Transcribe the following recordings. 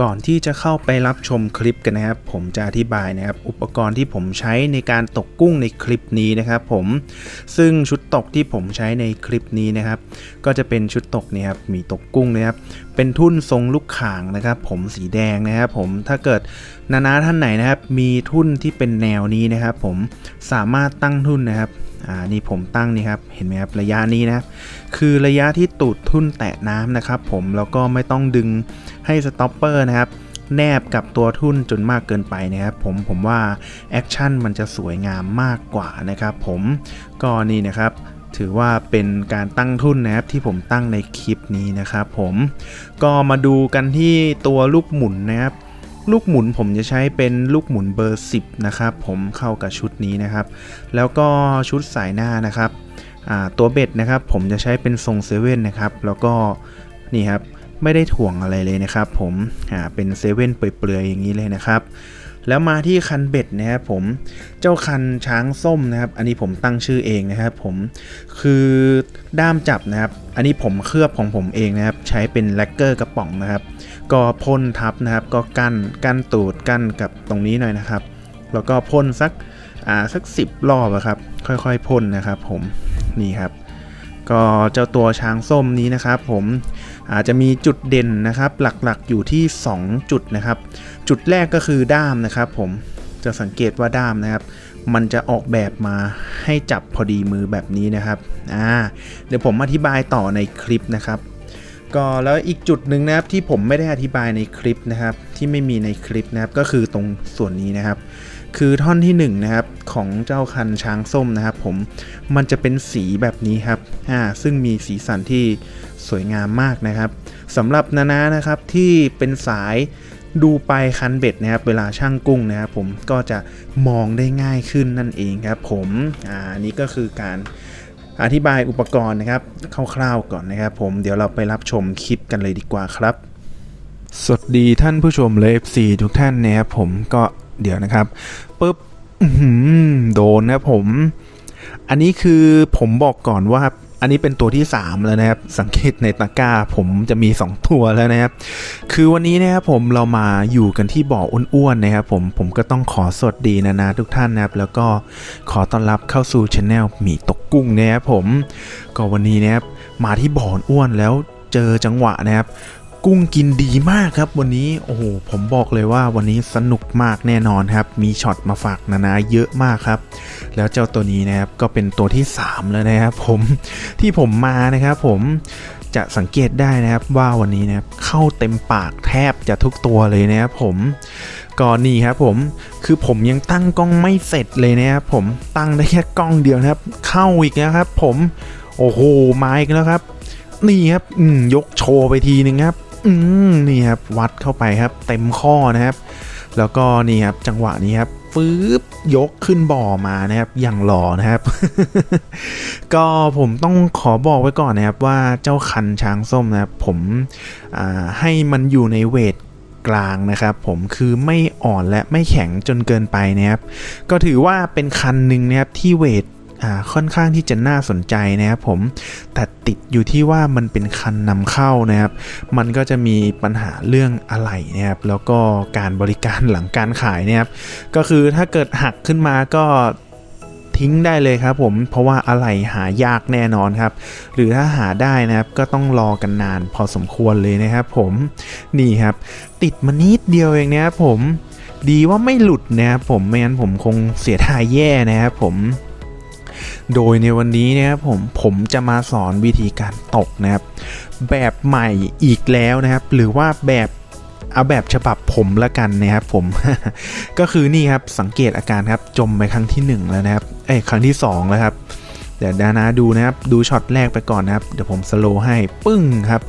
ก่อนที่จะเข้าไปรับชมคลิปกันนะครับ ผมจะอธิบายนะครับ อุปกรณ์ที่ผมใช้ในการตกกุ้งในคลิปนี้นะครับผมซึ่งชุดตกที่ผมใช้ในคลิปนี้นะครับ ก็จะเป็นชุดตกเนี่ยครับมีตกกุ้งนะครับ เป็นทุ่นทรงลูกข่างนะครับ ผมสีแดงนะครับ ผมถ้าเกิดนานาท่านไหนนะครับ มีทุ่นที่เป็นแนวนี้นะครับ ผมสามารถตั้งทุ่นนะครับ อ่านี่ผมตั้งนี่ครับเห็นไหมครับระยะนี้นะครับคือระยะที่ตูดทุ่นแตะน้ำนะครับ ผมแล้วก็ไม่ต้องดึงให้สต็อปเปอร์นะครับแนบกับตัวทุ่นจนมากเกินไปนะครับผมผมว่าแอคชั่นมันจะสวยงามมากกว่านะครับผมก็นี่นะครับถือว่าเป็นการตั้งทุ่นนะครับที่ผมตั้งในคลิปนี้นะครับผมก็มาดูกันที่ตัวลูกหมุนนะครับ ลูกหมุนผมจะใช้เป็นลูกหมุนเบอร์ 10 นะครับผมเข้ากับชุดนี้นะครับ แล้วก็ชุดสายหน้านะครับตัวเบ็ดนะครับ ผมจะใช้เป็นทรงเซเว่นนะครับ แล้วก็นี่ครับไม่ได้ถ่วงอะไรเลยนะครับ ผมเป็นเซเว่นเปลือยๆอย่างนี้เลยนะครับ แล้วมาที่คันเบ็ดนะครับผมเจ้าคันช้างส้มนะครับ อันนี้ผมตั้งชื่อเองนะครับ ผมคือด้ามจับนะครับ อันนี้ผมเคลือบของผมเองนะครับ ใช้เป็นแลกเกอร์กระป๋องนะครับ ก็พ่นทับนะครับ ก็กั้นกั้นตูดกั้นกับตรงนี้หน่อยนะครับ แล้วก็พ่นสักอ่าสักสิบรอบครับ ค่อยๆพ่นนะครับ ผมนี่ครับ ก็เจ้าตัวช้างส้มนี้นะครับ ผมอาจจะมีจุดเด่นนะครับ หลักๆอยู่ที่ 2 จุดนะครับ จุดแรกก็คือด้ามนะครับ ผมจะสังเกตว่าด้ามนะครับ มันจะออกแบบมาให้จับพอดีมือแบบนี้นะครับอ่าเดี๋ยวผมอธิบายต่อในคลิปนะครับ ก็แล้วอีกจุดหนึ่งนะครับที่ผมไม่ได้อธิบายในคลิปนะครับที่ไม่มีในคลิปนะครับก็คือตรงส่วนนี้นะครับ คือท่อนที่1นงนะครับของเจ้าคันช้างส้มนะครับ ผมมันจะเป็นสีแบบนี้ครับอ่าซึ่งมีสีสันที่สวยงามมากนะครับสำหรับนานานะครับที่เป็นสายดูไปคันเบ็ดนะครับเวลาช่างกุ้งนะครับผมก็จะมองได้ง่ายขึ้นนั่นเองครับผมอ่านี่ก็คือการ อธิบายอุปกรณ์นะครับคร่าวๆก่อนนะครับ ผมเดี๋ยวเราไปรับชมคลิปกันเลยดีกว่าครับ สวัสดีท่านผู้ชมเลฟซีทุกท่านนะครับผมก็เดี๋ยวนะครับปุ๊บโดนนะครับผม อันนี้คือผมบอกก่อนว่า อันนี้เป็นตัวที่ 3 แล้วนะครับ สังเกตในตะกร้า ผมจะมี 2 ตัวแล้วนะครับ คือวันนี้นะครับผมเรามาอยู่กันที่บ่ออ้วนๆนะครับผมผมก็ต้องขอสวัสดีนะนะทุกท่านนะครับ แล้วก็ขอต้อนรับเข้าสู่ช anel หมีตกกุ้งนะครับผมก็วันนี้นะครับมาที่บ่ออ้วนแล้วเจอจังหวะนะครับ กุ้งกินดีมากครับ วันนี้โอ้โหผมบอกเลยว่าวันนี้สนุกมากแน่นอนครับ มีช็อตมาฝากนานาเยอะมากครับ แล้วเจ้าตัวนี้นะครับก็เป็นตัวที่ 3 แล้วนะครับผมที่ผมมานะครับ ผมจะสังเกตได้นะครับว่าวันนี้นะครับเข้าเต็มปากแทบจะทุกตัวเลยนะครับผมก็นี่ครับผมคือผมยังตั้งกล้องไม่เสร็จเลยนะครับผมตั้งได้แค่กล้องเดียวนะครับ เข้าอีกนะครับ ผมโอ้โหมาอีกแล้วครับนี่ครับยกโชว์ไปทีนึงครับ อืมนี่ครับวัดเข้าไปครับเต็มข้อนะครับ แล้วก็นี่ครับจังหวะนี้ครับฟืบยกขึ้นบ่อมานะครับอย่างหล่อนะครับ ก็ผมต้องขอบอกไว้ก่อนนะครับว่าเจ้าคันช้างส้มนะครับผมให้มันอยู่ในเวทกลางนะครับผมคือไม่อ่อนและไม่แข็งจนเกินไปนะครับ ก็ถือว่าเป็นคันหนึ่งนะครับที่เวท ค่อนข้างที่จะน่าสนใจนะครับผมแต่ติดอยู่ที่ว่ามันเป็นคันนำเข้านะครับ มันก็จะมีปัญหาเรื่องอะไหล่นะครับแล้วก็การบริการหลังการขายนะครับ ก็คือถ้าเกิดหักขึ้นมาก็ทิ้งได้เลยครับผมเพราะว่าอะไหล่หายากแน่นอนครับ หรือถ้าหาได้นะครับก็ต้องรอกันนานพอสมควรเลยนะครับผมนี่ครับ ติดมานิดเดียวเองนะครับผมดีว่าไม่หลุดนะครับผมไม่งั้นผมคงเสียทายแย่นะครับผม โดยในวันนี้นะครับผมผมจะมาสอนวิธีการตกนะครับแบบใหม่อีกแล้วนะครับ หรือว่าแบบเอาแบบฉบับผมละกันนะครับผม ก็คือนี่ครับสังเกตอาการครับจมไปครั้งที่ 1 แล้วนะครับเอ้ครั้งที่ 2 แล้วครับเดี๋ยวนานาดูนะครับดูช็อตแรกไปก่อนนะครับเดี๋ยวผมสโลให้ปึ้งครับ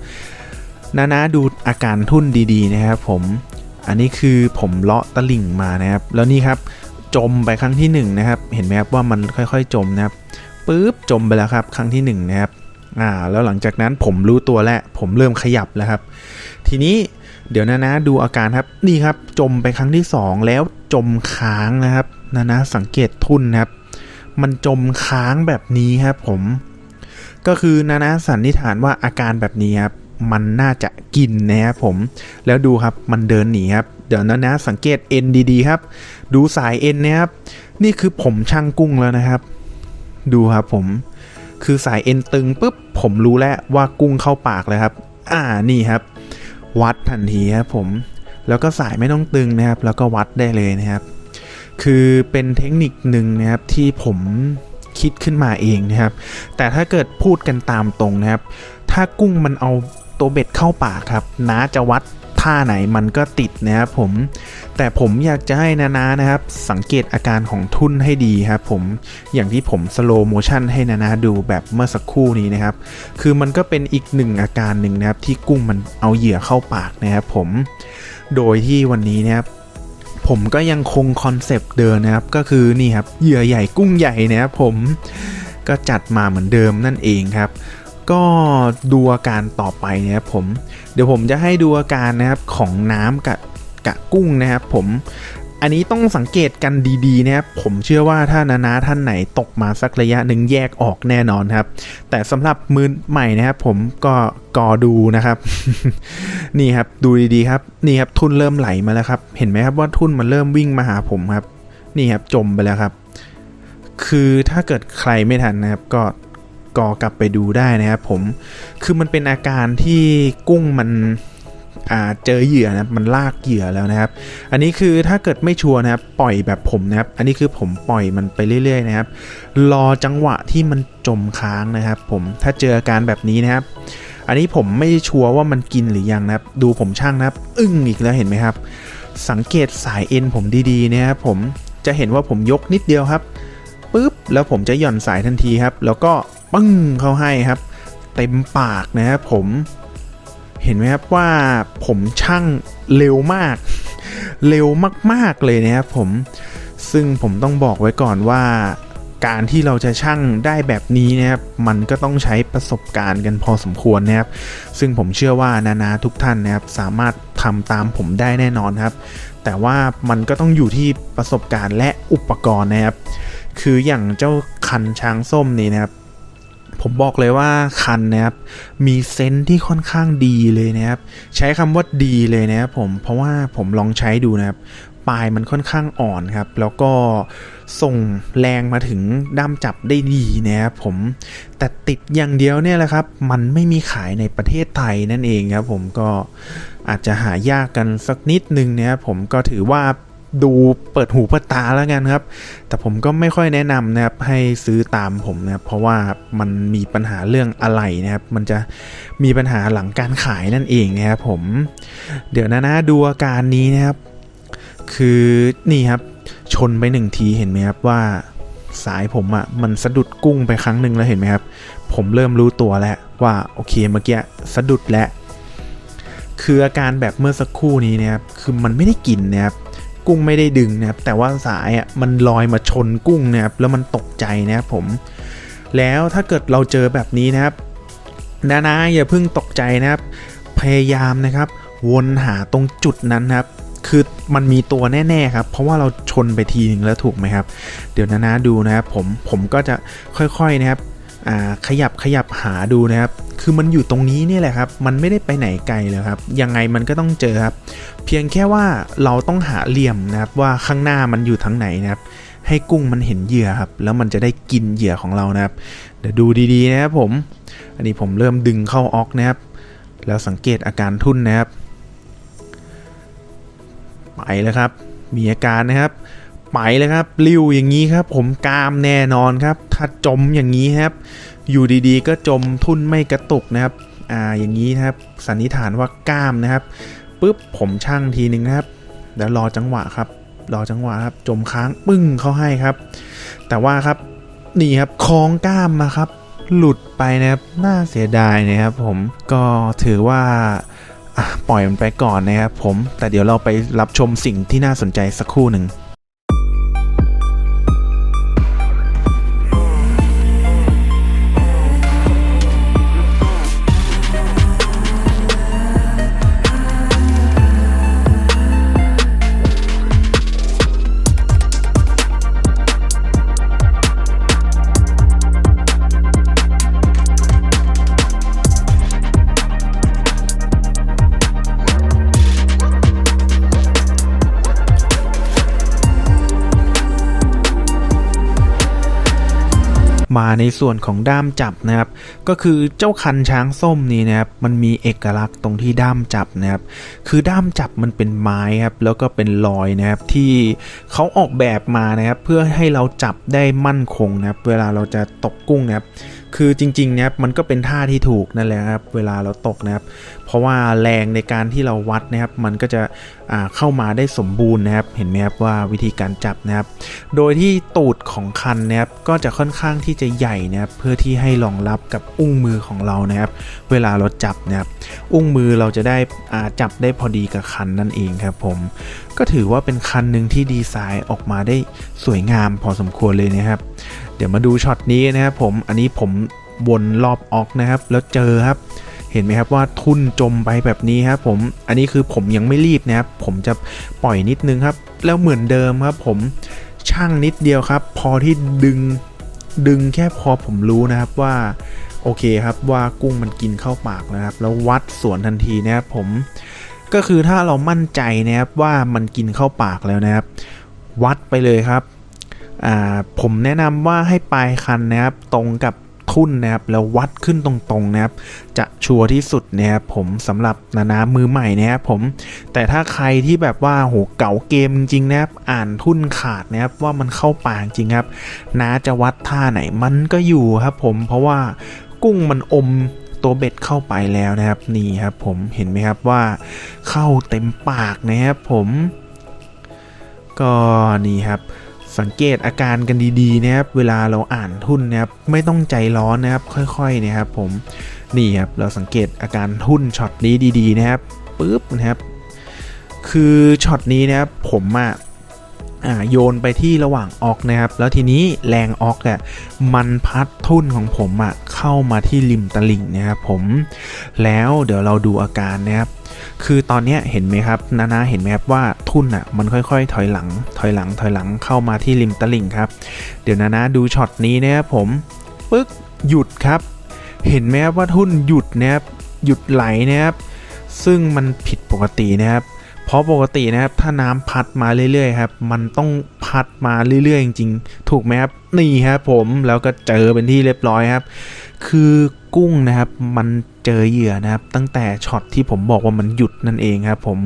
นานาดูอาการทุ่นดีๆนะครับผมอันนี้คือผมเลาะตะลิ่งมานะครับ แล้วนี่ครับ จมไปครั้งที่1นะครับ เห็นไหมครับว่ามันค่อยๆจมนะครับปุ๊บจมไปแล้วครับ ครั้งที่1นะครับอ่าแล้วหลังจากนั้นผมรู้ตัวแล้ว ผมเริ่มขยับแล้วครับ ทีนี้เดี๋ยวนะนะดูอาการครับนี่ครับจมไปครั้งที่ 2 แล้วจมค้างนะครับนะนะสังเกตทุ่นนะครับ มันจมค้างแบบนี้ครับผม ก็คือนานาสันนิษฐานว่าอาการแบบนี้ครับมันน่าจะกินนะครับผม แล้วดูครับมันเดินหนีครับ เดี๋ยวนะนะสังเกตเอ็นดีๆครับ ดูสายเอ็นนะครับ นี่คือผมช่างกุ้งแล้วนะครับ ดูครับผม คือสายเอ็นตึงปุ๊บผมรู้แล้วว่ากุ้งเข้าปากเลยครับ อ่านี่ครับ วัดทันทีครับผม แล้วก็สายไม่ต้องตึงนะครับ แล้วก็วัดได้เลยนะครับ คือเป็นเทคนิคหนึ่งนะครับที่ผมคิดขึ้นมาเองนะครับ แต่ถ้าเกิดพูดกันตามตรงนะครับ ถ้ากุ้งมันเอาตัวเบ็ดเข้าปากครับน้าจะวัด ท่าไหนมันก็ติดนะครับผม แต่ผมอยากจะให้นานานะครับ สังเกตอาการของทุ่นให้ดีครับผมอย่างที่ผมสโลโมชันให้นานาดูแบบเมื่อสักครู่นี้นะครับ คือมันก็เป็นอีกหนึ่งอาการหนึ่งนะครับ ที่กุ้งมันเอาเหยื่อเข้าปากนะครับผมโดยที่วันนี้นะครับผมก็ยังคงคอนเซปต์เดิมนะครับ ก็คือนี่ครับเหยื่อใหญ่กุ้งใหญ่นะครับผมก็จัดมาเหมือนเดิมนั่นเองครับ ก็ดูอาการต่อไปนะครับผม เดี๋ยวผมจะให้ดูอาการนะครับของน้ำกับกับกุ้งนะครับผม อันนี้ต้องสังเกตกันดีๆนะครับผมเชื่อว่าถ้านานาท่านไหนตกมาสักระยะหนึ่งแยกออกแน่นอนครับ แต่สำหรับมือใหม่นะครับผมก็กอดูนะครับ นี่ครับดูดีๆครับ นี่ครับทุนเริ่มไหลมาแล้วครับ เห็นไหมครับว่าทุนมันเริ่มวิ่งมาหาผมครับ นี่ครับจมไปแล้วครับ คือถ้าเกิดใครไม่ทันนะครับก็ กอกลับไปดูได้นะครับผมคือมันเป็นอาการที่กุ้งมันเจอเหยื่อนะมันลากเหยื่อแล้วนะครับ อันนี้คือถ้าเกิดไม่ชัวร์นะครับปล่อยแบบผมนะครับ อันนี้คือผมปล่อยมันไปเรื่อย ๆ นะครับ รอจังหวะที่มันจมค้างนะครับ ผมถ้าเจออาการแบบนี้นะครับ อันนี้ผมไม่ชัวร์ว่ามันกินหรือยังนะครับ ดูผมช่างนะครับ อึ้งอีกแล้วเห็นไหมครับ สังเกตสายเอ็นผมดีๆนะครับผมจะเห็นว่าผมยกนิดเดียวครับปุ๊บแล้วผมจะหย่อนสายทันทีครับ แล้วก็ ปึ้งเข้าให้ครับ เต็มปากนะครับผมเห็นไหมครับว่าผมช่างเร็วมาก เร็วมาก ๆ เลยนะครับผมซึ่งผมต้องบอกไว้ก่อนว่าการที่เราจะช่างได้แบบนี้นะครับมันก็ต้องใช้ประสบการณ์กันพอสมควรนะครับ ซึ่งผมเชื่อว่านานาทุกท่านนะครับสามารถทำตามผมได้แน่นอนครับ แต่ว่ามันก็ต้องอยู่ที่ประสบการณ์และอุปกรณ์นะครับ คืออย่างเจ้าคันช้างส้มนี่นะครับ ผมบอกเลยว่าคันนะครับมีเซนที่ค่อนข้างดีเลยนะครับ ใช้คำว่าดีเลยนะครับผมเพราะว่าผมลองใช้ดูนะครับปลายมันค่อนข้างอ่อนครับ แล้วก็ส่งแรงมาถึงด้ามจับได้ดีนะครับผม แต่ติดอย่างเดียวเนี่ยแหละครับ มันไม่มีขายในประเทศไทยนั่นเองครับ ผมก็อาจจะหายากกันสักนิดนึงนะครับผมก็ถือว่า ดูเปิดหูเปิดตาแล้วกันครับ แต่ผมก็ไม่ค่อยแนะนำนะครับให้ซื้อตามผมนะครับเพราะว่ามันมีปัญหาเรื่องอะไหล่นะครับ มันจะมีปัญหาหลังการขายนั่นเองนะครับผม เดี๋ยวนะนะดูอาการนี้นะครับ คือนี่ครับชนไปหนึ่งทีเห็นไหมครับว่าสายผมอะ่ะมันสะดุดกุ้งไปครั้งหนึ่งแล้วเห็นไหมครับ ผมเริ่มรู้ตัวแล้วว่าโอเคเมื่อกี้สะดุดแล้วคืออาการแบบเมื่อสักครู่นี้นะครับคือมันไม่ได้กินนะครับ กุ้งไม่ได้ดึงนะครับแต่ว่าสายอะมันลอยมาชนกุ้งนะครับแล้วมันตกใจนะครับผม แล้วถ้าเกิดเราเจอแบบนี้นะครับนานาอย่าเพิ่งตกใจนะครับ พยายามนะครับ วนหาตรงจุดนั้นนะครับ คือมันมีตัวแน่ๆครับ เพราะว่าเราชนไปทีหนึ่งแล้วถูกไหมครับ เดี๋ยวนานาดูนะครับผมผมก็จะค่อยๆนะครับ ขยับขยับหาดูนะครับ คือมันอยู่ตรงนี้นี่แหละครับ มันไม่ได้ไปไหนไกลเลยครับ ยังไงมันก็ต้องเจอครับ เพียงแค่ว่าเราต้องหาเหลี่ยมนะครับว่าข้างหน้ามันอยู่ทางไหนนะครับ ให้กุ้งมันเห็นเหยื่อครับ แล้วมันจะได้กินเหยื่อของเรานะครับ เดี๋ยวดูดีๆนะครับผม อันนี้ผมเริ่มดึงเข้าออกนะครับ แล้วสังเกตอาการทุ่นนะครับ ไปแล้วครับ มีอาการนะครับ ไปเลยครับริ้วอย่างนี้ครับ ผมกามแน่นอนครับ ถ้าจมอย่างนี้ครับ อยู่ดีๆ ก็จมทุ่นไม่กระตุกนะครับอ่าอย่างนี้นะครับสันนิษฐานว่ากล้ามนะครับปุ๊บผมช่างทีหนึ่งนะครับแล้วรอจังหวะครับรอจังหวะครับจมค้างปึ้งเขาให้ครับ แต่ว่าครับนี่ครับคล้องกล้ามมาครับ หลุดไปนะครับน่าเสียดายนะครับผมก็ถือว่าปล่อยมันไปก่อนนะครับผมแต่เดี๋ยวเราไปรับชมสิ่งที่น่าสนใจสักครู่หนึ่ง มาในส่วนของด้ามจับนะครับ ก็คือเจ้าคันช้างส้มนี้นะครับมันมีเอกลักษณ์ตรงที่ด้ามจับนะครับ คือด้ามจับมันเป็นไม้ครับแล้วก็เป็นลอยนะครับที่เขาออกแบบมานะครับ เพื่อให้เราจับได้มั่นคงนะครับ เวลาเราจะตกกุ้งนะครับ คือจริงๆเนะครับมันก็เป็นท่าที่ถูกนั่นแหละครับเวลาเราตกนะครับ เพราะว่าแรงในการที่เราวัดนะครับ มันก็จะเข้ามาได้สมบูรณ์นะครับ เห็นไหมครับว่าวิธีการจับนะครับ โดยที่ตูดของคันนะครับก็จะค่อนข้างที่จะใหญ่นะครับเพื่อที่ให้รองรับกับอุ้งมือของเรานะครับ เวลาเราจับนะครับ อุ้งมือเราจะได้จับได้พอดีกับคันนั่นเองครับผมก็ถือว่าเป็นคันหนึ่งที่ดีไซน์ออกมาได้สวยงามพอสมควรเลยนะครับ ดี๋ยวมาดูช็อตนี้นะครับผมอันนี้ผมวนรอบออกนะครับ แล้วเจอครับ เห็นไหมครับว่าทุนจมไปแบบนี้ครับผมอันนี้คือผมยังไม่รีบนะครับ ผมจะปล่อยนิดนึงครับ แล้วเหมือนเดิมครับ ผมช่างนิดเดียวครับ พอที่ดึงดึงแค่พอผมรู้นะครับว่าโอเคครับว่ากุ้งมันกินเข้าปากนะครับ แล้ววัดสวนทันทีนะครับผมก็คือถ้าเรามั่นใจนะครับว่ามันกินเข้าปากแล้วนะครับ วัดไปเลยครับ ผมแนะนำว่าให้ปลายคันนะครับตรงกับทุ่นนะครับแล้ววัดขึ้นตรงๆนะครับจะชัวร์ที่สุดนะครับผมสำหรับนานามือใหม่นะครับผมแต่ถ้าใครที่แบบว่าโหเก่าเกมจริงๆนะครับอ่านทุ่นขาดนะครับว่ามันเข้าปากจริงครับน้าจะวัดท่าไหนมันก็อยู่ครับผมเพราะว่ากุ้งมันอมตัวเบ็ดเข้าไปแล้วนะครับนี่ครับผมเห็นไหมครับว่าเข้าเต็มปากนะครับผม ก็นี่ครับ สังเกตอาการกันดีๆนะครับเวลาเราอ่านทุ่นนะครับไม่ต้องใจร้อนนะครับค่อยๆนะครับผมนี่ครับเราสังเกตอาการทุ่นช็อตนี้ดีๆนะครับปุ๊บนะครับคือช็อตนี้นะครับผมอะอ่าโยนไปที่ระหว่างออกนะครับ แล้วทีนี้แรงออกอะมันพัดทุ่นของผมอะเข้ามาที่ริมตลิ่งนะครับผมแล้วเดี๋ยวเราดูอาการนะครับ คือตอนนี้เห็นไหมครับนานาเห็นไหมครับว่าทุ่นอะมันค่อยๆ ถอยหลัง ถอยหลัง ถอยหลังเข้ามาที่ริมตลิ่งครับ เดี๋ยวนานาดูช็อตนี้นะครับผมปึ๊กหยุดครับ เห็นไหมครับว่าทุ่นหยุดนะครับหยุดไหลนะครับซึ่งมันผิดปกตินะครับเพราะปกตินะครับถ้าน้ำพัดมาเรื่อยๆครับ มันต้องพัดมาเรื่อยๆจริงๆ ถูกไหมครับนี่ครับผมแล้วก็เจอเป็นที่เรียบร้อยครับ คือ กุ้งนะครับ มันเจอเหยื่อนะครับ ตั้งแต่ช็อตที่ผมบอกว่ามันหยุดนั่นเองครับผม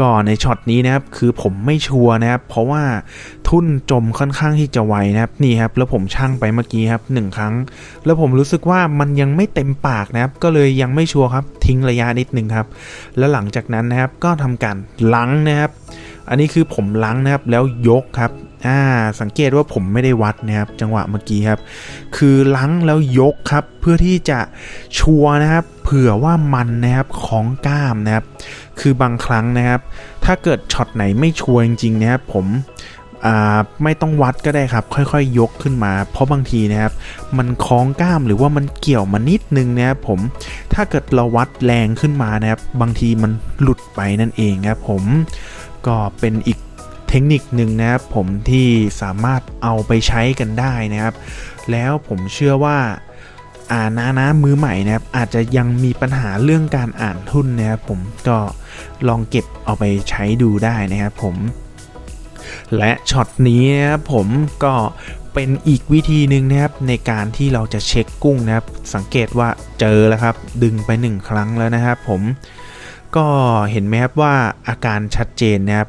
ก็ในช็อตนี้นะครับ คือผมไม่ชัวร์นะครับ เพราะว่าทุ่นจมค่อนข้างที่จะไวนะครับนี่ครับ แล้วผมช่างไปเมื่อกี้ครับหนึ่งครั้ง แล้วผมรู้สึกว่ามันยังไม่เต็มปากนะครับ ก็เลยยังไม่ชัวร์ครับ ทิ้งระยะนิดนึงครับ แล้วหลังจากนั้นนะครับก็ทำการล้างนะครับ อันนี้คือผมล้างนะครับแล้วยกครับ อ่าสังเกตว่าผมไม่ได้วัดนะครับจังหวะเมื่อกี้ครับ คือล้างแล้วยกครับ เพื่อที่จะชัวนะครับ เผื่อว่ามันนะครับของกล้ามนะครับ คือบางครั้งนะครับ ถ้าเกิดช็อตไหนไม่ชัวร์จริงๆนะครับผมอ่าไม่ต้องวัดก็ได้ครับ ค่อยๆยกขึ้นมา เพราะบางทีนะครับ มันคล้องกล้ามหรือว่ามันเกี่ยวมานิดนึงนะครับผมถ้าเกิดเราวัดแรงขึ้นมานะครับ บางทีมันหลุดไปนั่นเองครับผมก็เป็นอีก เทคนิคหนึ่งนะครับผมที่สามารถเอาไปใช้กันได้นะครับ แล้วผมเชื่อว่าอ่านานะมือใหม่นะครับอาจจะยังมีปัญหาเรื่องการอ่านทุนนะครับผมก็ลองเก็บเอาไปใช้ดูได้นะครับผม และช็อตนี้นะครับผมก็เป็นอีกวิธีหนึ่งนะครับในการที่เราจะเช็คกุ้งนะครับ สังเกตว่าเจอแล้วครับ ดึงไปหนึ่งครั้งแล้วนะครับผมก็เห็นไหมครับว่าอาการชัดเจนนะครับ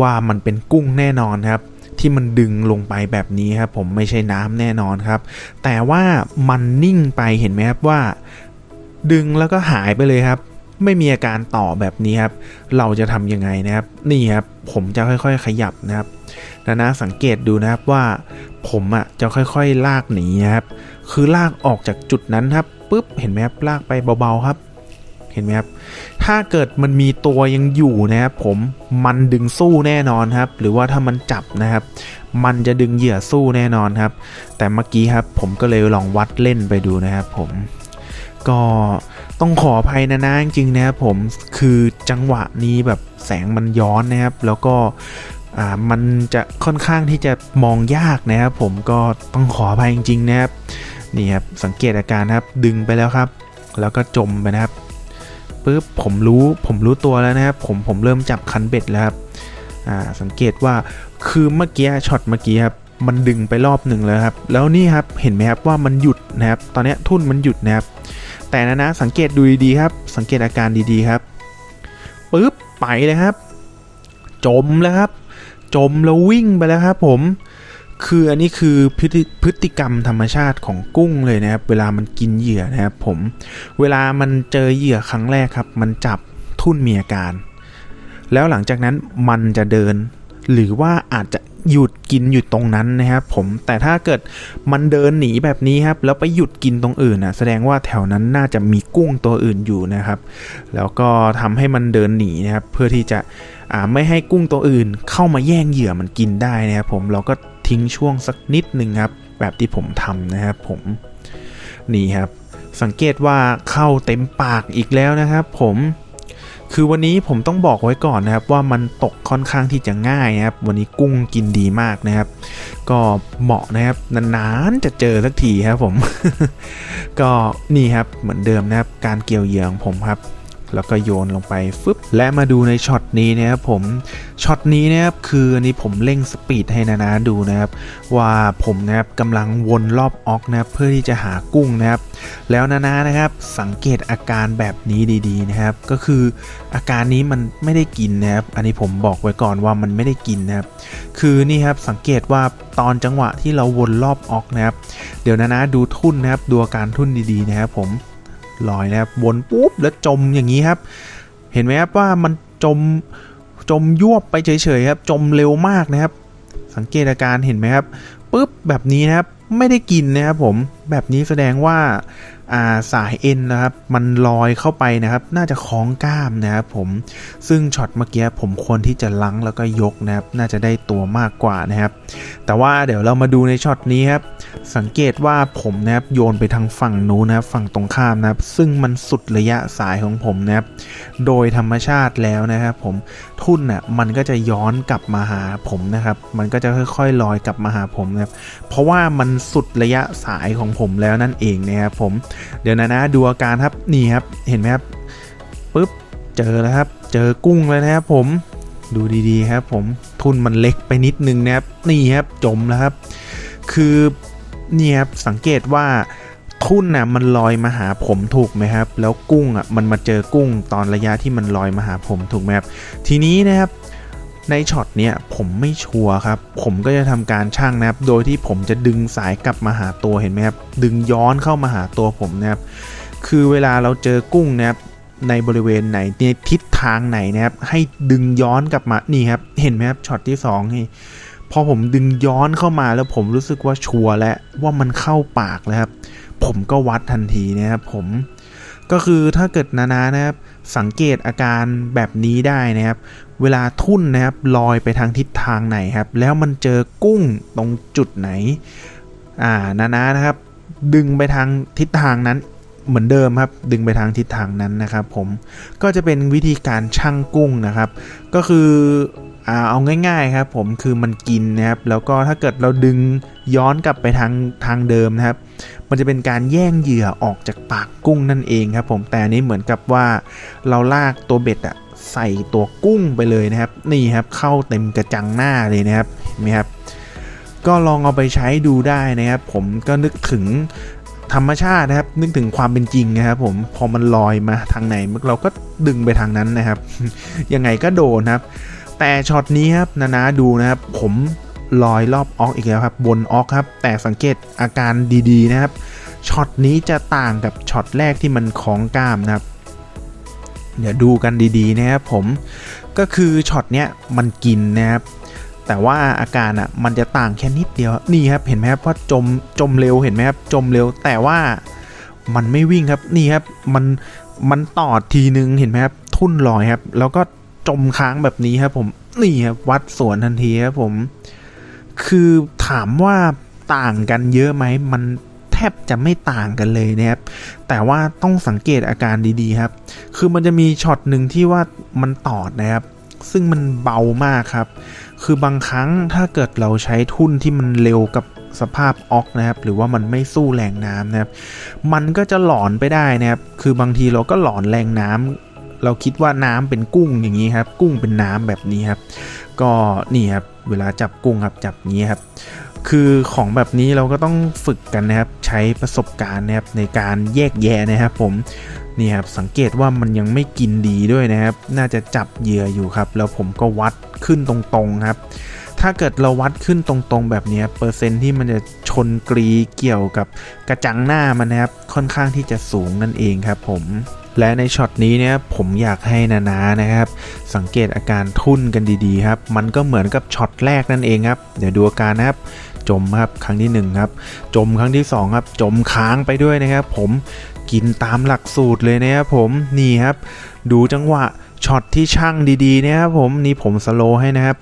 ว่ามันเป็นกุ้งแน่นอนครับ ที่มันดึงลงไปแบบนี้ครับผมไม่ใช่น้ำแน่นอนครับ แต่ว่ามันนิ่งไปเห็นไหมครับว่า ดึงแล้วก็หายไปเลยครับ ไม่มีอาการต่อแบบนี้ครับ เราจะทำยังไงนะครับ นี่ครับผมจะค่อยๆ ขยับนะครับนะนะสังเกตดูนะครับว่าผมอะจะค่อยๆ ลากหนีนะครับ คือลากออกจากจุดนั้นครับปุ๊บเห็นไหมครับลากไปเบาๆครับ เห็นไหมครับ ถ้าเกิดมันมีตัวยังอยู่นะครับผมมันดึงสู้แน่นอนครับ หรือว่าถ้ามันจับนะครับ มันจะดึงเหยื่อสู้แน่นอนครับ แต่เมื่อกี้ครับผมก็เลยลองวัดเล่นไปดูนะครับผมก็ต้องขออภัยนะนะจริงนะครับผมคือจังหวะนี้แบบแสงมันย้อนนะครับ แล้วก็อ่ามันจะค่อนข้างที่จะมองยากนะครับ ผมก็ต้องขออภัยจริงๆนะครับนี่ครับสังเกตอาการนะครับดึงไปแล้วครับ แล้วก็จมไปนะครับ ปุ๊บผมรู้ผมรู้ตัวแล้วนะครับผมผมเริ่มจับคันเบ็ดแล้วครับอ่าสังเกตว่าคือเมื่อกี้ช็อตเมื่อกี้ครับมันดึงไปรอบหนึ่งแล้วครับ แล้วนี่ครับเห็นไหมครับว่ามันหยุดนะครับ ตอนนี้ทุ่นมันหยุดนะครับ แต่นะนะสังเกตดูดีๆครับ สังเกตอาการดีๆครับปึ๊บไปเลยครับ จมแล้วครับ จมแล้ววิ่งไปแล้วครับผม คืออันนี้คือพฤติพฤติกรรมธรรมชาติของกุ้งเลยนะครับ เวลามันกินเหยื่อนะครับผม เวลามันเจอเหยื่อครั้งแรกครับ มันจับทุ่นมีอาการ แล้วหลังจากนั้นมันจะเดิน หรือว่าอาจจะหยุดกินอยู่ตรงนั้นนะครับผม แต่ถ้าเกิดมันเดินหนีแบบนี้ครับ แล้วไปหยุดกินตรงอื่นนะแสดงว่าแถวนั้นน่าจะมีกุ้งตัวอื่นอยู่นะครับ แล้วก็ทำให้มันเดินหนีนะครับ เพื่อที่จะไม่ให้กุ้งตัวอื่นเข้ามาแย่งเหยื่อมันกินได้นะครับผม เราก็ ทิ้งช่วงสักนิดหนึ่งครับ แบบที่ผมทำนะครับผมนี่ครับ สังเกตว่าเข้าเต็มปากอีกแล้วนะครับ ผมคือวันนี้ผมต้องบอกไว้ก่อนนะครับว่ามันตกค่อนข้างที่จะง่ายนะครับ วันนี้กุ้งกินดีมากนะครับ ก็เหมาะนะครับนานๆจะเจอสักทีครับผม ก็นี่ครับเหมือนเดิมนะครับ การเกี่ยวเหยื่อของผมครับ แล้วก็โยนลงไปฟึบและมาดูในช็อตนี้นะครับผมช็อตนี้นะครับคืออันนี้ผมเร่งสปีดให้นานาดูนะครับว่าผมนะครับกำลังวนรอบออกนะครับเพื่อที่จะหากุ้งนะครับแล้วนานานะครับสังเกตอาการแบบนี้ดีๆนะครับ ก็คืออาการนี้มันไม่ได้กินนะครับอันนี้ผมบอกไว้ก่อนว่ามันไม่ได้กินนะครับคือนี่ครับสังเกตว่าตอนจังหวะที่เราวนรอบออกนะครับ เดี๋ยวนานาดูทุ่นนะครับดูอาการทุ่นดีๆนะครับผม ลอยนะครับวนปุ๊บแล้วจมอย่างนี้ครับ เห็นไหมครับว่ามันจมจมยวบไปเฉยๆครับ จมเร็วมากนะครับ สังเกตอาการเห็นไหมครับปุ๊บแบบนี้นะครับไม่ได้กินนะครับผม แบบนี้แสดงว่าาสายเอ็นนะครับ มันลอยเข้าไปนะครับ น่าจะคล้องกล้ามนะครับผมซึ่งช็อตเมื่อกี้ผมควรที่จะลังแล้วก็ยกนะครับ น่าจะได้ตัวมากกว่านะครับ แต่ว่าเดี๋ยวเรามาดูในช็อตนี้ครับ สังเกตว่าผมนะครับโยนไปทางฝั่งนู้นนะครับ ฝั่งตรงข้ามนะครับ ซึ่งมันสุดระยะสายของผมนะครับ โดยธรรมชาติแล้วนะครับ ผมทุ่นน่ะมันก็จะย้อนกลับมาหาผมนะครับ มันก็จะค่อยๆลอยกลับมาหาผมนะครับ เพราะว่ามันสุดระยะสายของผผมแล้วนั่นเองนะครับผมเดี๋ยวนะนะดูอาการครับนี่ครับเห็นไหมครับปุ๊บเจอแล้วครับ เจอกุ้งแล้วนะครับผมดูดีๆครับผมทุนมันเล็กไปนิดนึงนะครับนี่ครับจมแล้วครับ คือนี่ครับสังเกตว่าทุ่นน่ะมันลอยมาหาผมถูกไหมครับ แล้วกุ้งอะมันมาเจอกุ้งตอนระยะที่มันลอยมาหาผมถูกไหมครับ ทีนี้นะครับ ในช็อตเนี้ยผมไม่ชัวร์ครับ ผมก็จะทำการช่างนะครับ โดยที่ผมจะดึงสายกลับมาหาตัวเห็นไหมครับ ดึงย้อนเข้ามาหาตัวผมนะครับ คือเวลาเราเจอกุ้งนะครับในบริเวณไหนในทิศทางไหนนะครับ ให้ดึงย้อนกลับมานี่ครับ เห็นไหมครับช็อตที่สองนี่พอผมดึงย้อนเข้ามาแล้วผมรู้สึกว่าชัวร์แล้วว่ามันเข้าปากแล้วครับ ผมก็วัดทันทีนะครับผม ก็คือถ้าเกิดนานานะครับสังเกตอาการแบบนี้ได้นะครับ เวลาทุ่นนะครับลอยไปทางทิศทางไหนครับ แล้วมันเจอกุ้งตรงจุดไหนอ่านานานะครับ ดึงไปทางทิศทางนั้นเหมือนเดิมครับ ดึงไปทางทิศทางนั้นนะครับ ผมก็จะเป็นวิธีการชั่งกุ้งนะครับ ก็คือเอาง่ายๆครับ ผมคือมันกินนะครับ แล้วก็ถ้าเกิดเราดึงย้อนกลับไปทางทางเดิมนะครับ มันจะเป็นการแย่งเหยื่อออกจากปากกุ้งนั่นเองครับผมแต่อันนี้เหมือนกับว่าเราลากตัวเบ็ดอะใส่ตัวกุ้งไปเลยนะครับ นี่ครับเข้าเต็มกระจังหน้าเลยนะครับเห็นไหมครับ ก็ลองเอาไปใช้ดูได้นะครับ ผมก็นึกถึงธรรมชาตินะครับ นึกถึงความเป็นจริงนะครับ ผมพอมันลอยมาทางไหนเราก็ดึงไปทางนั้นนะครับ ยังไงก็โดนครับ แต่ช็อตนี้ครับนานาดูนะครับ ผม ลอยรอบออกอีกแล้วครับ บนออกครับ แต่สังเกตอาการดีๆนะครับช็อตนี้จะต่างกับช็อตแรกที่มันของกล้ามนะครับ เดี๋ยวดูกันดีๆนะครับผมก็คือช็อตเนี้ยมันกินนะครับแต่ว่าอาการอะมันจะต่างแค่นิดเดียวนี่ครับเห็นไหมครับว่าจมจมเร็วเห็นไหมครับจมเร็วแต่ว่ามันไม่วิ่งครับนี่ครับมันมันตอดทีนึงเห็นไหมครับทุ่นลอยครับ แล้วก็จมค้างแบบนี้ครับผมนี่ครับวัดสวนทันทีครับผม คือถามว่าต่างกันเยอะไหมมันแทบจะไม่ต่างกันเลยนะครับ แต่ว่าต้องสังเกตอาการดีๆครับ คือมันจะมีช็อตหนึ่งที่ว่ามันตอดนะครับ ซึ่งมันเบามากครับ คือบางครั้งถ้าเกิดเราใช้ทุ่นที่มันเร็วกับสภาพออกนะครับ หรือว่ามันไม่สู้แรงน้ำนะครับ มันก็จะหลอนไปได้นะครับ คือบางทีเราก็หลอนแรงน้ำเราคิดว่าน้ำเป็นกุ้งอย่างนี้ครับ กุ้งเป็นน้ำแบบนี้ครับ ก็นี่ครับ เวลาจับกุ้งครับจับนี้ครับ คือของแบบนี้เราก็ต้องฝึกกันนะครับ ใช้ประสบการณ์นะครับในการแยกแยะนะครับ ผมนี่ครับสังเกตว่ามันยังไม่กินดีด้วยนะครับ น่าจะจับเหยื่ออยู่ครับ แล้วผมก็วัดขึ้นตรงๆครับ ถ้าเกิดเราวัดขึ้นตรงๆแบบนี้เปอร์เซ็นที่มันจะชนกรีเกี่ยวกับกระจังหน้ามันนะครับค่อนข้างที่จะสูงนั่นเองครับผม และในช็อตนี้เนี่ยผมอยากให้นานานะครับ สังเกตอาการทุ่นกันดีๆครับ มันก็เหมือนกับช็อตแรกนั่นเองครับ เดี๋ยวดูอาการนะครับ จมครับครั้งที่หนึ่งครับ จมครั้งที่สองครับ จมค้างไปด้วยนะครับ ผมกินตามหลักสูตรเลยนะครับผมนี่ครับ ดูจังหวะช็อตที่ช่างดีๆนะครับผมนี่ผมสโลให้นะครับ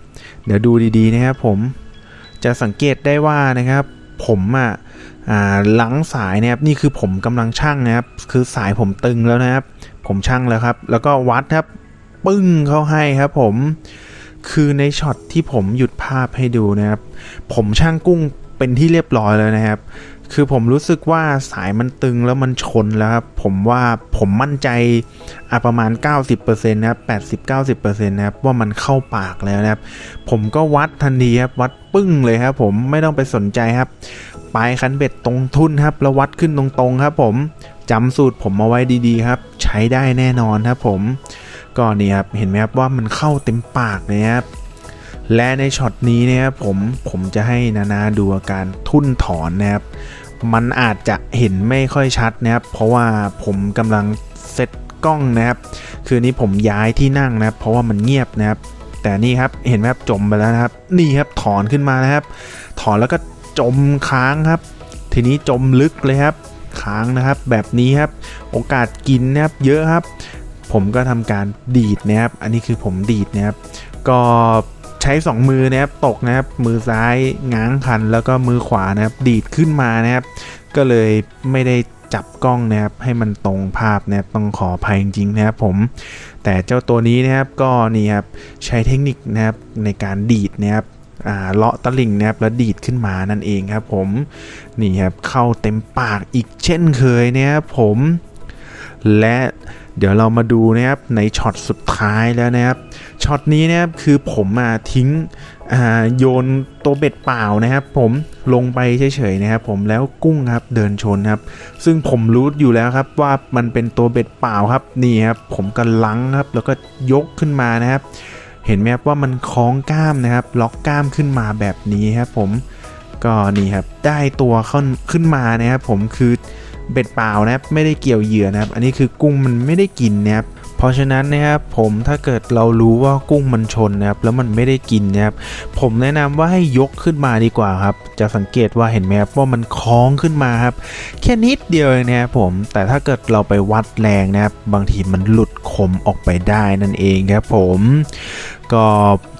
เดี๋ยวดูดีๆนะครับผมจะสังเกตได้ว่านะครับ ผมอะอ่า หลังสายนะครับนี่คือผมกำลังช่างนะครับ คือสายผมตึงแล้วนะครับ ผมช่างแล้วครับ แล้วก็วัดครับ ปึ้งเข้าให้ครับ ผมคือในช็อตที่ผมหยุดภาพให้ดูนะครับ ผมช่างกุ้งเป็นที่เรียบร้อยแล้วนะครับ คือผมรู้สึกว่าสายมันตึงแล้วมันชนแล้วครับ ผมว่าผมมั่นใจอประมาณ 90%นะครับ80-90%นะครับว่ามันเข้าปากแล้วนะครับ ผมก็วัดทันทีครับ วัดปึ้งเลยครับ ผมไม่ต้องไปสนใจครับ ปลายคันเบ็ดตรงทุ่นครับแล้ววัดขึ้นตรงๆครับผมจำสูตรผมมาไว้ดีๆครับ ใช้ได้แน่นอนครับผมก็นี่ครับเห็นไหมครับว่ามันเข้าเต็มปากเลยครับและในช็อตนี้นะครับผมผมจะให้นานาดูอาการทุ่นถอนนะครับมันอาจจะเห็นไม่ค่อยชัดนะครับ เพราะว่าผมกำลังเซตกล้องนะครับ คือนี้ผมย้ายที่นั่งนะครับ เพราะว่ามันเงียบนะครับ แต่นี่ครับเห็นไหมครับจมไปแล้วนะครับ นี่ครับถอนขึ้นมานะครับ ถอนแล้วก็ จมค้างครับ ทีนี้จมลึกเลยครับค้างนะครับ แบบนี้ครับ โอกาสกินนะครับเยอะครับ ผมก็ทำการดีดนะครับ อันนี้คือผมดีดนะครับ ก็ใช้ 2 มือนะครับตกนะครับ มือซ้ายง้างคันแล้วก็มือขวานะครับ ดีดขึ้นมานะครับ ก็เลยไม่ได้จับกล้องนะครับให้มันตรงภาพนะครับต้องขออภัยจริงๆนะครับผม แต่เจ้าตัวนี้นะครับก็นี่ครับใช้เทคนิคนะครับในการดีดนะครับ เลาะตะลิ่งนะครับแล้วดีดขึ้นมานั่นเองครับผมนี่ครับเข้าเต็มปากอีกเช่นเคยนะครับผม และเดี๋ยวเรามาดูนะครับในช็อตสุดท้ายแล้วนะครับช็อตนี้นะครับคือผมมาทิ้งโยนตัวเบ็ดเปล่านะครับ ผมลงไปเฉยๆนะครับ ผมแล้วกุ้งครับเดินชนครับ ซึ่งผมรู้อยู่แล้วครับว่ามันเป็นตัวเบ็ดเปล่าครับนี่ครับผมก็ลังครับแล้วก็ยกขึ้นมานะครับ เห็นไหมครับว่ามันคล้องกล้ามนะครับ ล็อกกล้ามขึ้นมาแบบนี้ครับผมก็นี่ครับได้ตัวขึ้นขึ้นมานะครับผมคือเบ็ดเปล่านะครับไม่ได้เกี่ยวเหยื่อนะครับ อันนี้คือกุ้งมันไม่ได้กินนะครับ เพราะฉะนั้นนะครับผมถ้าเกิดเรารู้ว่ากุ้งมันชนนะครับแล้วมันไม่ได้กินนะครับผมแนะนำว่าให้ยกขึ้นมาดีกว่าครับ จะสังเกตว่าเห็นไหมครับว่ามันคล้องขึ้นมาครับแค่นิดเดียวเองนะครับผมแต่ถ้าเกิดเราไปวัดแรงนะครับบางทีมันหลุดคมออกไปได้นั่นเองครับผมก็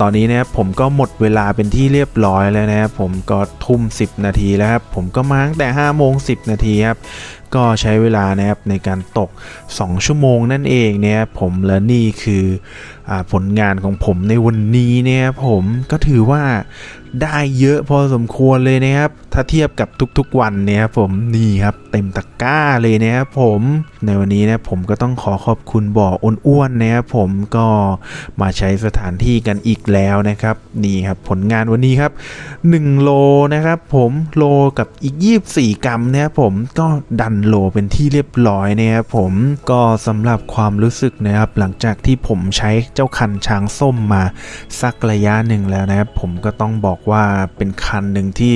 ตอนนี้นะครับผมก็หมดเวลาเป็นที่เรียบร้อยแล้วนะครับผมก็ทุ่ม 10 นาทีแล้วครับผมก็มาตั้งแต่5โมง10 นาทีครับ ก็ใช้เวลานะครับในการตก 2 ชั่วโมงนั่นเองเนี่ยผมและนี่คือ ผลงานของผมในวันนี้เนี่ยครับผมก็ถือว่าได้เยอะพอสมควรเลยนะครับ ถ้าเทียบกับทุกๆวันเนี่ยครับผมนี่ครับเต็มตะกร้าเลยนะครับผมในวันนี้นะผมก็ต้องขอขอบคุณบ่ออ้วนๆนะครับผมก็มาใช้สถานที่กันอีกแล้วนะครับนี่ครับผลงานวันนี้ครับ1โลนะครับผมโลกับอีก 24 กรัมนะครับผมก็ดันโลเป็นที่เรียบร้อยนะครับผมก็สำหรับความรู้สึกนะครับหลังจากที่ผมใช้เจ้าคันช้างส้มมาสักระยะหนึ่งแล้วนะครับผมก็ต้องบอกว่าเป็นคันหนึ่งที่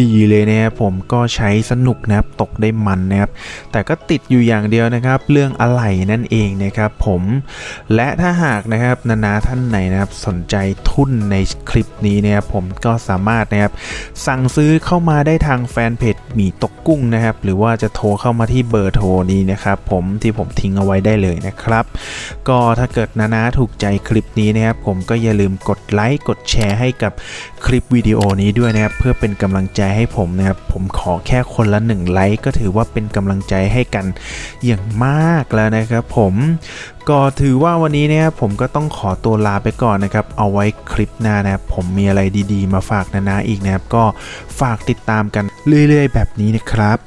ดีเลยนะครับผมก็ใช้สนุกนะครับตกได้มันนะครับแต่ก็ติดอยู่อย่างเดียวนะครับ เรื่องอะไหล่นั่นเองนะครับผมและถ้าหากนะครับนานาท่านไหนนะครับสนใจทุนในคลิปนี้นะครับผมก็สามารถนะครับสั่งซื้อเข้ามาได้ทางแฟนเพจหมีตกกุ้งนะครับ หรือว่าจะโทรเข้ามาที่เบอร์โทรนี้นะครับผมที่ผมทิ้งเอาไว้ได้เลยนะครับ ก็ถ้าเกิดนานาถูกใจคลิปนี้นะครับผมก็อย่าลืมกดไลค์กดแชร์ให้กับคลิปวิดีโอนี้ด้วยนะครับเพื่อเป็นกำลังใจให้ผมนะครับผมขอแค่คนละหนึ่งไลค์ก็ถือว่าเป็นกำลังใจให้กันอย่างมากแล้วนะครับผมก็ถือว่าวันนี้นะครับผมก็ต้องขอตัวลาไปก่อนนะครับ เอาไว้คลิปหน้านะครับผมมีอะไรดีๆ มาฝากนานาอีกนะครับ ก็ฝากติดตามกันเรื่อยๆ แบบนี้นะครับ